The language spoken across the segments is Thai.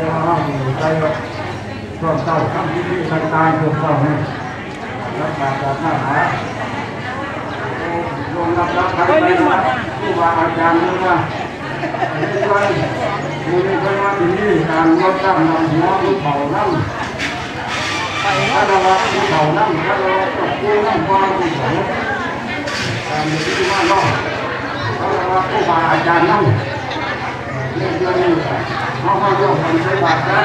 ดี๋ยวเราไปช่วงเช้าทำพิธีต่างๆช่วงเช้านี่รับการจากหน้าหาลงรับรับไปนะผู้ว่าอาจารย์นี่ว่าไม่ใช่มูลนิธิว่าที่นี่การลดตั้งนำหัวลูกเผานั่งถ้าเราว่าลูกเผานั่งถ้าเราตกกู้นั่งความลูกเผาการมีที่ว่านอกถ้าเราว่าผู้ว่าอาจารย์นั่งเรื่องเรื่องนี้ กมันใช้บาทนะ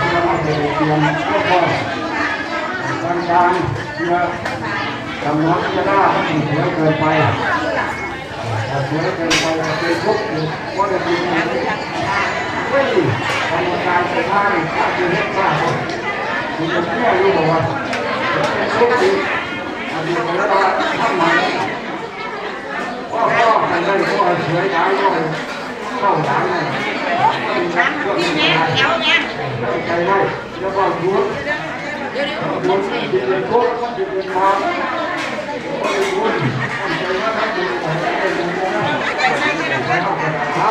เพื่อมาเตรียมก็พอการการเพื่อกำหนจะได้ไม่เสียเกินไปถ้าเสียเกินไปเป็นทุกข์ก็จะเป็นเฮ้ยกรรมการสุดท้ายถ้าจะเห็นว่าคุณจะแก้รู้บอกว่าเป็นทุกข์อันนี้แล้วว่าทำไมก็ก็กันได้ก็สวยงามก็ เข้าหลังเลยใจได้แล้วก็ยุดยุดจิตเป็นโคตรจิตเป็นความก็เลยยุดใจว่าถ้าจิตของเราเป็นอย่างนั้นเอา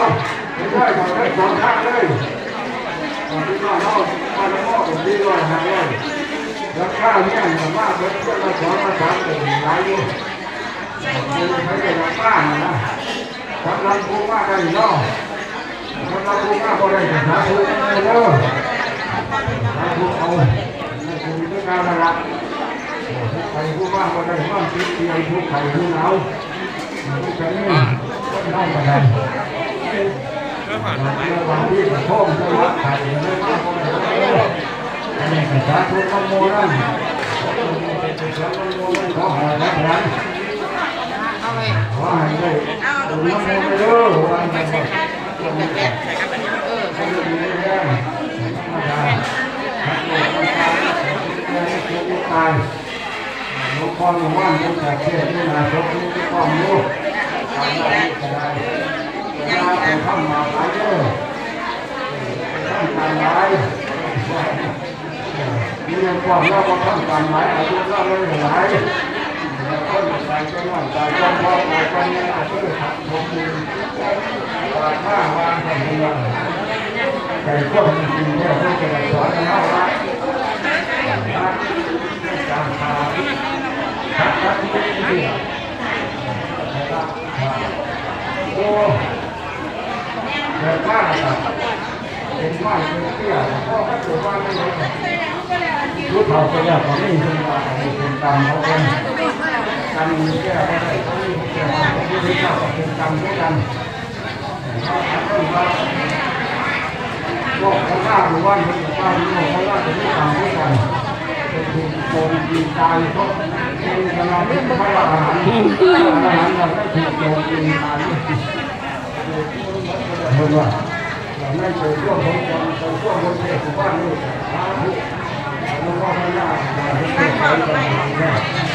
ไม่ได้ขอได้สองข้างเลยตอนที่ว่าเราถ้าเราพ่อผมดีด้วยนะเลยแล้วข้าวเนี่ยผมว่าเพื่อนมาสอนมาสอนเป็นหลายอยู่ไม่ได้รับบ้านนะ กำลังพูดมากได้เนาะกำลังพูมากก็ได้แต่หาพูเด้อหาพูเอาไม่พูดด้วยการละใครพูดมากก็ได้บ้างคิดเพียงพูดใครพูดเอาพูดแค่นี้ก็ได้ก็ได้บางที่พ่อมจะรักใครไม่มากก็ได้อันนี้ก็สาธุขโมยนั่นขอหอยแล้วนั้ นว่าให้ได้ตรงนั้นไม่เด้อว่าให้ได้ตรงนี้แหละให้ได้ดีแน่ธรรมดาตายหลวงพ่อหลวงว่านตั้งแต่เทศน์นี่นาศพนี่ก็รู้ทำได้ก็ได้เวลาไปทำมาหลายเด้อทำการหลายนี่ยังความเราทำการหลายอายุเราเลยหลาย คนใจก็น้อยใจก็พ่อใจก็เนี่ยอาจจะขัดผมมือว่าข้าวางคนเดียวใจก็จริงๆเนี่ยเขาจะสอนเราว่าการทำทักทักที่ดีโอ้แต่ว่าเป็นว่าเป็นเตี้ยก็ถ้าเกิดว่าไม่ได้รู้เท่าไปแล้วก็ไม่เป็นว่าเป็นตามเขาเอง กรรมแก้ไม่ได้เขาไม่แก้เขาไม่ได้เข้ากับเป็นกรรมด้วยกันเขาทำต้นว่าบอกเขาฆ่าหรือว่าเขาฆ่าหรือว่าเขาว่าจะไม่ทำด้วยกันเป็นถูกโกงกินตายเพราะเป็นขนาดที่พระอาหารอาหารเราไม่ถูกโกงกินตายเห็นว่าเราไม่เคยร่วมคนกันเราร่วมคนเทศบ้านนี่พระผู้เราก็ไม่ได้เราไม่เคยไปกันคือคือคือบางท่านเป็นการกระตุ้นเทียนตัวเฉพาะเลยขอบคุณน้องขอบคุณที่ได้กับที่ว่าผู้นั้นเล่นโซ่อาวันครับที่เป็นผู้คนผู้ต้องรับไม่พกพาไม่พกเป็นข้าวต้นที่แบบได้เป็นโซ่อาวันไม่ใช่ที่ถึงโซ่อาวันการาไม่ที่การฟังเสียงฟังผู้บริโภคผู้บริโภคพอขายของเขาอยู่ก่อนผู้บริโภคเขาคุยกันวันเขาเรียกนั่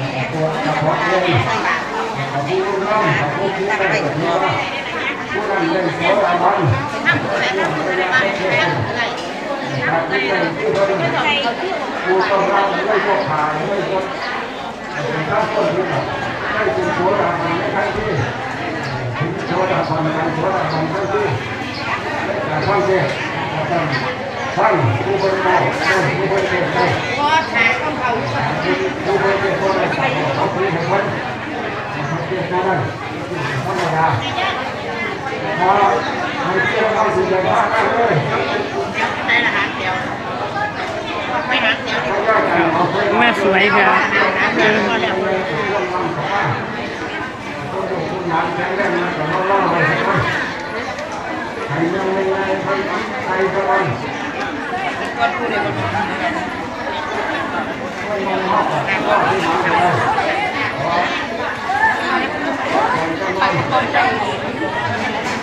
รร มดาพอให้เที่ยวเข้าสู่บ้านได้เลย ในอาหารเดียวไม่หางเดียว แม่สวยค่ะ เดียวก็แล้ว ใครยังไม่ไงใครใครจะวัน ก็พูด เลยว่า ไม่มองหอกก็ที่มาเลยใครจะ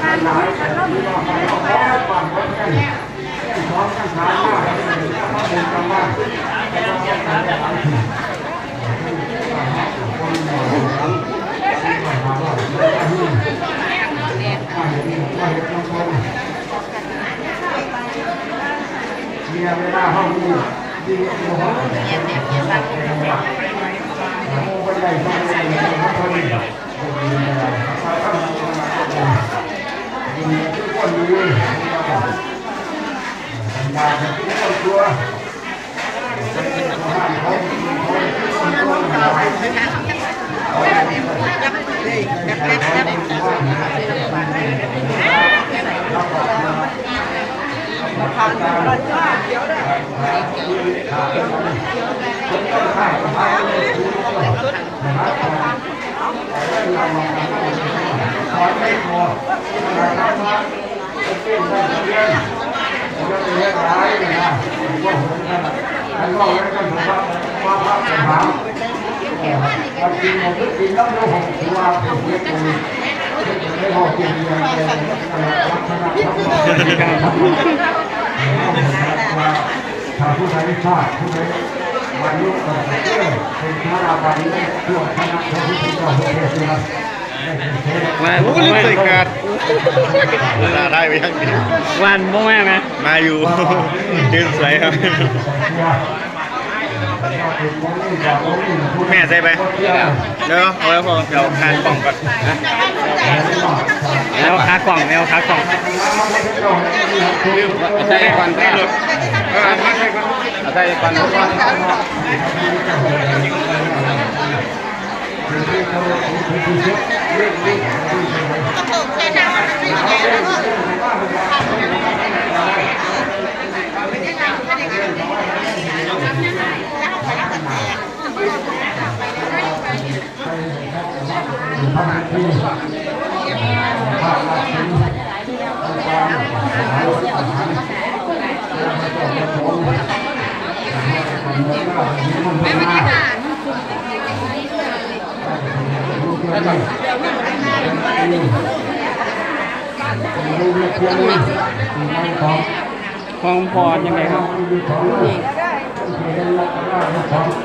วันหลายแต่ที่ว่าใครเขาขอให้ความคนแก่ สองกันสามมากมาเป็นกำลังแล้วก็การหลังถึงคนหมอหลังที่มาหาว่าไม่ได้ที่มาเห็นมาเห็นน้องคน เมียเวลาห้องนี้ดีอยู่ห้องเมียเมียเมียรั อ้ไปใหญ่ไปใหญ่ห้องคนนี้ดีเลยดีทุกคนดีทำงานทุกคนตัวขอไม่พอนะครับว่าเป็นได้เรียนจะเรียนร้ายนะว่าผมกันแล้วก็แล้วกันผมว่าว่าว่าถามว่ากินหมดหรือกินแล้วดูผมถือว่าผมเรียกคนไม่พอกินเรียนเป็นลักษณะของการทำว่าถ้าผู้ใดชาติผู้ใดวันยุกิดเรื่องเป็นพระราวันนี้ช่วงคณะพระพุทธเจ้าพระเทศนา มาโอ้ลืมใส่การ์ดเวลาได้ไปยังดีวันบ่แม่ไหมมาอยู่ยืนสวยครับ แม่ใส่ไปเดี๋ยวเอาไว้พอเดี๋ยวทานกล่องก่อนนะแล้วขากล่องแล้วขากล่องใส่ก่อนใส่รถเออมาใส่ก่อน เอาใส่ก่อนก่อน ของพอยังไงครับ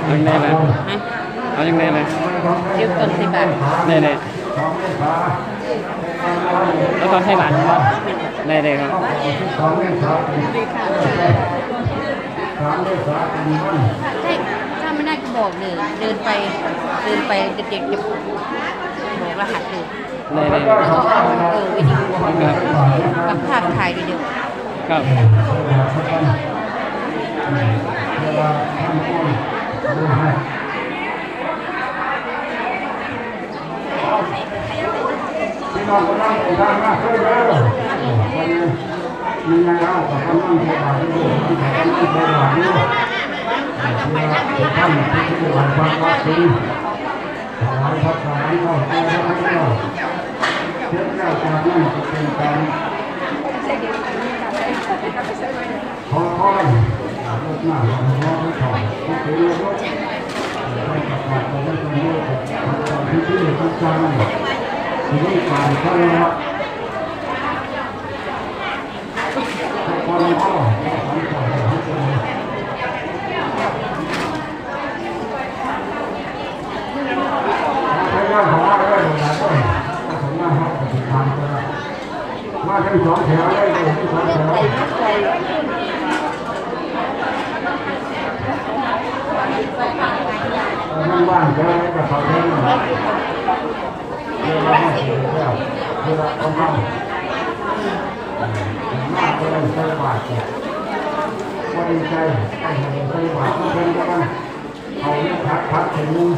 เอายังไงเลยเอายังไงเลยยืมต้นสิบบาทได้เลยแล้วตอนให้หลานครับได้เลยครับใช่ถ้าไม่น่าจะ บอกเลยเดินไปเดินไปเด็กๆจะบอกรหัสเลยได้เลยแล้วก็เอาเออวิดีโอครับกับภาพถ่ายวิดีโอครับพี่น้องก็นั่งทานมากขึ้นแล้ววันนี้มีงานเอากับกำลังเทบาทด้วยที่กำลังเทบาทด้วยเพื่อท่านที่จะวันฟังว่าคือถวายพระสารเข้าใจพระเจ้าเทียบเจ้าจากนั้นจะเป็นการขอคอยรถหน้าของน้องที่ถอยที่เป็นรถไปประกาศไปแล้วตรงนี้ทำพิธีทำการทีนี้การเข้าแล้วคนพ่อทำต่อให้เจอใช้งานของเราได้หมดแล้วก็สมมาห้องปฏิบัติก็ได้มาทั้งสองแถวได้เลยทั้งสองแถว นั่านเจอแล้วก็เขาเดินมาเวลาเสียแล้วเวลาเขาเมาหน้าก็เลยใส่บาตรเนี่ยว่าดีใจไอ้เห็นใส่บาตรก็เป็นกันเอาเนี่ยพักพักถึงนึง